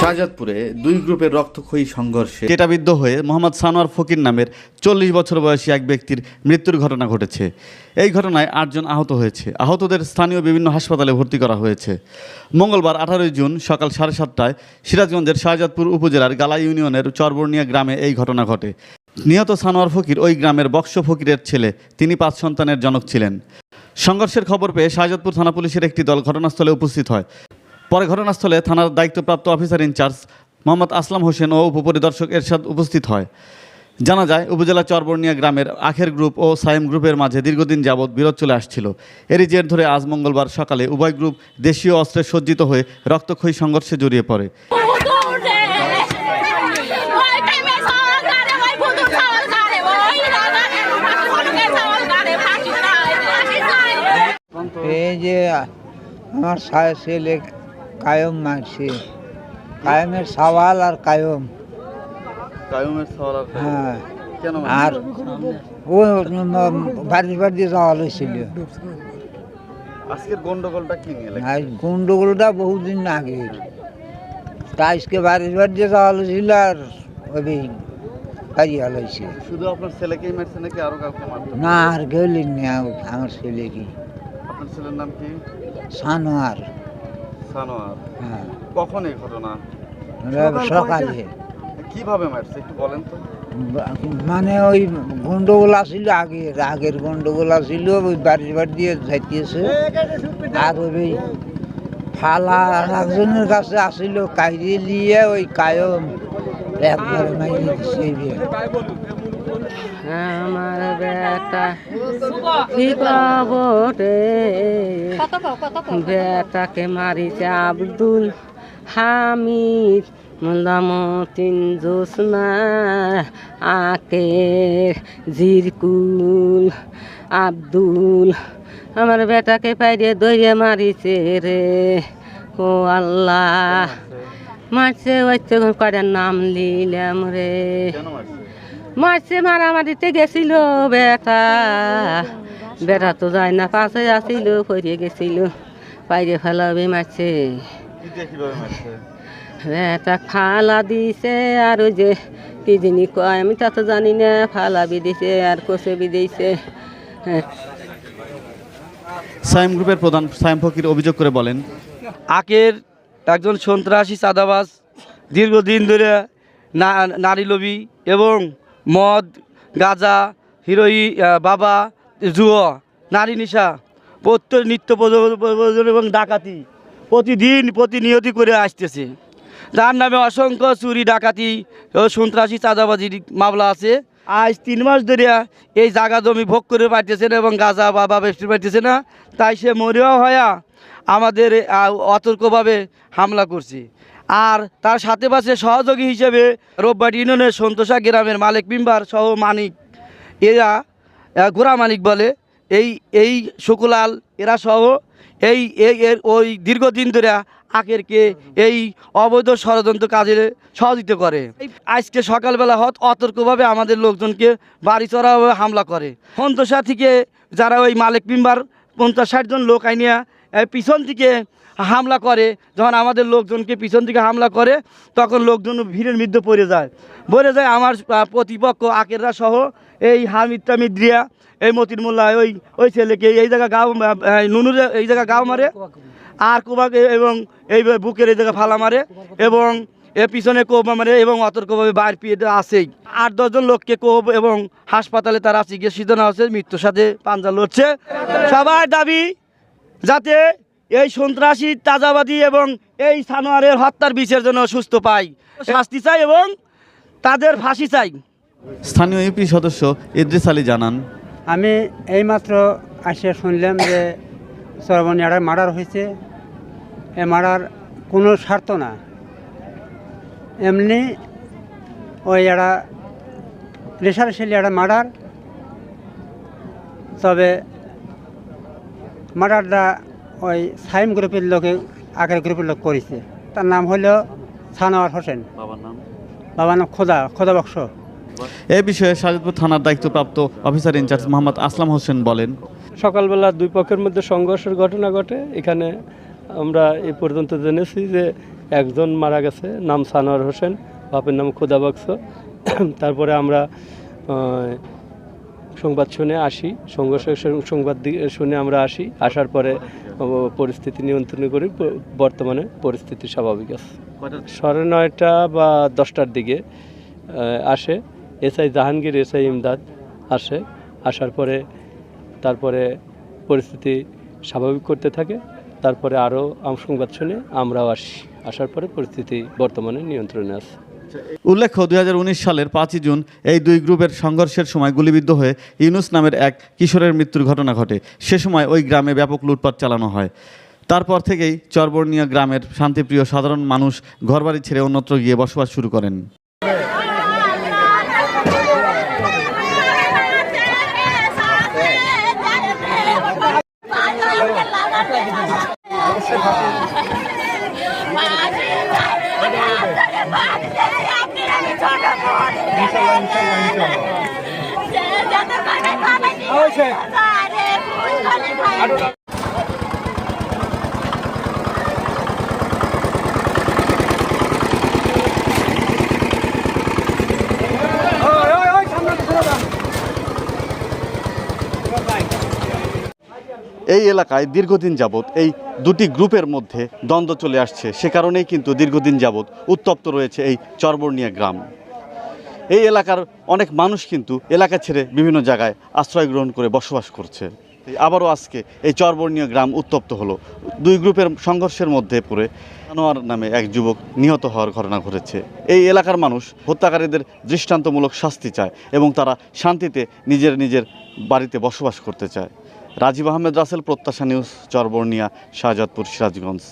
শাহজাদপুরে দুই গ্রুপের রক্তক্ষয়ী সংঘর্ষে চেটাবিদ্ধ হয়ে মোহাম্মদ সানোয়ার ফকির নামের চল্লিশ বছর বয়সী এক ব্যক্তির মৃত্যুর ঘটনা ঘটেছে। এই ঘটনায় আটজন আহত হয়েছে। আহতদের স্থানীয় বিভিন্ন হাসপাতালে ভর্তি করা হয়েছে। মঙ্গলবার আঠারোই জুন সকাল সাড়ে সাতটায় সিরাজগঞ্জের শাহজাদপুর উপজেলার গালা ইউনিয়নের চরবর্ণিয়া গ্রামে এই ঘটনা ঘটে। নিহত সানোয়ার ফকির ওই গ্রামের বক্স ফকিরের ছেলে। তিনি পাঁচ সন্তানের জনক ছিলেন। সংঘর্ষের খবর পেয়ে শাহজাদপুর থানা পুলিশের একটি দল ঘটনাস্থলে উপস্থিত হয়। পরে ঘটনাস্থলে থানার দায়িত্বপ্রাপ্ত officer in charge Mohammad Aslam Hossain ও উপপরিদর্শক এরশাদ উপস্থিত হয়। জানা যায়, উপজেলা চরবর্ণিয়া গ্রামের আখের গ্রুপ ও সায়েম গ্রুপের মাঝে দীর্ঘদিন যাবৎ বিরোধ চলে আসছিল। এরই জের ধরে আজ মঙ্গলবার সকালে উভয় গ্রুপ দেশীয় অস্ত্রে সজ্জিত হয়ে রক্তক্ষয়ী সংঘর্ষে জড়িয়ে পড়ে। আমার ছেলে কায়ম মারছে কায়মের সওয়াল আর কায়ম। হ্যাঁ। আর ও বাড়ি বাড়ি যাওয়া হয়েছিল। আজকের গন্ডগোলটা কি নিয়ে আজ গন্ডগোলটা বহুদিন আগে। তা আজকে বাড়ি বাড়ি যাওয়া হয়েছিল আর ওই বাড়ি হয়েছে। শুধু আপনার ছেলেকেই মারছে নাকি আরও কাউকে না আর গেলেন না আমার ছেলে কি আপনার ছেলের নাম কি? সানোয়ার। সানোয়ার। হ্যাঁ। কখন এই ঘটনা? সকালে কীভাবে মারছে একটু বলেন তো। মানে ওই গন্ডগোল আসিল আগে আগের গন্ডগোল আসিল ওই বাড়ি বাড়ি দিয়ে যাইতেছে। আর ওই ফালা একজনের কাছে আসিল কাইরে নিয়ে ওই কায়ম একবার মাইরে দিছে। আমার বেটা কি খবরে বেটাকে মারিছে আব্দুল হামিদ মোলামতিন জোসনা আকের জিরকুল আব্দুল। আমার বেটাকে পাইরে দইরে মারিছে রে। ও আল্লাহ। মারছে ওই তো কয়টার নাম লিলাম রে। কেন মারছে মারামারিতে গেছিল বেটা। বেটা তো যায় না পাশে আসিল পড়ে গেছিল। বাইরে ফেলাবে মারছে। বেটা ফালা দিছে আর ওই যে কি জিনি কয় আমি তা তো জানি না ফালা বিদিছে আর কষে বিদিছে হ্যাঁ সাইম গ্রুপের প্রধান সাইম ফকির অভিযোগ করে বলেন আকের একজন সন্ত্রাসী চাঁদাবাজ দীর্ঘদিন ধরে না- নারী লবি এবং মদ, গাঁজা, হিরোই বাবা, জুয়া, নারী নিশা, প্রত্যেক নিত্য প্রয়োজন- এবং ডাকাতি প্রতিদিন প্রতিনিয়তি করে আসতেছে। যার নামে অসংখ্য চুরি, ডাকাতি ও সন্ত্রাসী চাঁদাবাজির মামলা আছে। আজ তিন মাস ধরে এই জায়গা জমি ভোগ করে পাইতেছে না এবং গাঁজা বাবা বেশি পাইতেছে না। তাই সে মরিয়া হয়া আমাদের অতর্কভাবে হামলা করছে। আর তার সাথে পাশে সহযোগী হিসেবে রোববার ইউনিয়নের সন্তোষা গ্রামের মালিক মেম্বার সহ মানিক, এরা গোড়া মানিক বলে। এই এই শুকুলাল, এরা সহ এই এই, এর ওই দীর্ঘদিন ধরে আকেরকে এই অবৈধ ষড়যন্ত্র কাজে সহযোগিতা করে। আজকে সকালবেলা হত অতর্কভাবে আমাদের লোকজনকে বাড়ি চড়াভাবে হামলা করে। সন্তোষা থেকে যারা ওই মালিক মেম্বার পঞ্চাশ ষাট জন লোক আইনিয়া পিছন থেকে হামলা করে, যখন আমাদের লোকজনকে পিছন থেকে হামলা করে, তখন লোকজন ভিড়ের মধ্যে পড়ে যায়। পড়ে যায় আমার প্রতিপক্ষ আকেররা সহ এই হামিদ টামিদ দিয়া এই মতির মোল্লা, ওই ওই ছেলেকে এই জায়গা গাও নুনুর এই জায়গা গাও মারে, আর কোবাকে এবং এই বুকের এই জায়গা ফালা মারে এবং এর পিছনে কোপ মারে এবং অতর্কভাবে বাইর পিয়ে আসেই আট দশজন লোককে কোপ এবং হাসপাতালে তারা চিকিৎসিত না হচ্ছে মৃত্যুর সাথে পাঞ্জা লড়ছে। সবার দাবি যাতে এই সন্ত্রাসী তাজাবাদী এবং এই সানোয়ারের হত্যার বিচারের জন্য সুস্থ পাই শাস্তি চাই এবং তাদের ফাঁসি চাই। স্থানীয় ইউপি সদস্য ইদ্রিস আলী জানান আমি এইমাত্র আসে শুনলাম যে সর্বনিয়ার মার্ডার হয়েছে। এ মার্ডার কোনো স্বার্থ না। এমনি ওই একটা রেশারেশালি একটা মার্ডার। তবে মার্ডারটা ওই সাইম গ্রুপের লোকে আগের গ্রুপের লোক করেছে। তার নাম হলো সানোয়ার হোসেন। বাবার নাম? বাবার নাম খোদা খোদা বক্স। এ বিষয়ে সাজিদপুর থানার দায়িত্বপ্রাপ্ত officer in charge Mohammad Aslam Hossain বলেন। সকালবেলা দুই পক্ষের মধ্যে সংঘর্ষের ঘটনা ঘটে। এখানে আমরা এই পর্যন্ত জেনেছি যে একজন মারা গেছে নাম সানোয়ার হোসেন। বাপের নাম খোদাবক্স তারপরে আমরা সংবাদ শুনে আসি সংঘর্ষের সং- সংবাদ শুনে আমরা আসি আসার পরে পরিস্থিতি নিয়ন্ত্রণ করি বর্তমানে পরিস্থিতি স্বাভাবিক আছে। সাড়ে নয়টা বা দশটার দিকে আসে এসআই জাহাঙ্গীর এসআই ইমদাদ আসে আসার পরে তারপরে পরিস্থিতি স্বাভাবিক করতে থাকে তারপরে আরও সংবাদ শুনে আমরাও আসি আসার পরে পরিস্থিতি বর্তমানে নিয়ন্ত্রণে আছে। উল্লেখ্য, দুই হাজার উনিশ সালের পাঁচই জুন এই দুই গ্রুপের সংঘর্ষের সময় গুলিবিদ্ধ হয়ে ইউনুস নামের এক কিশোরের মৃত্যুর ঘটনা ঘটে। সে সময় ওই গ্রামে ব্যাপক লুটপাট চালানো হয়। তারপর থেকেই চরবর্ণিয়া গ্রামের শান্তিপ্রিয় সাধারণ মানুষ ঘরবাড়ি ছেড়ে অন্যত্র গিয়ে বসবাস শুরু করেন। এই এলাকায় দীর্ঘদিন যাবৎ এই দুটি গ্রুপের মধ্যে দ্বন্দ্ব চলে আসছে। সে কারণেই কিন্তু দীর্ঘদিন যাবৎ উত্তপ্ত রয়েছে এই চরবর্ণিয়া গ্রাম। এই এলাকার অনেক মানুষ কিন্তু এলাকা ছেড়ে বিভিন্ন জায়গায় আশ্রয় গ্রহণ করে বসবাস করছে। আবারও আজকে এই চরবর্ণীয় গ্রাম উত্তপ্ত হলো। দুই গ্রুপের সংঘর্ষের মধ্যে পড়ে আনোয়ার নামে এক যুবক নিহত হওয়ার ঘটনা ঘটেছে। এই এলাকার মানুষ হত্যাকারীদের দৃষ্টান্তমূলক শাস্তি চায় এবং তারা শান্তিতে নিজের নিজের বাড়িতে বসবাস করতে চায়। রাজীব আহমেদ রাসেল, প্রত্যাশা নিউজ, চরবর্ণিয়া, শাহজাদপুর, সিরাজগঞ্জ।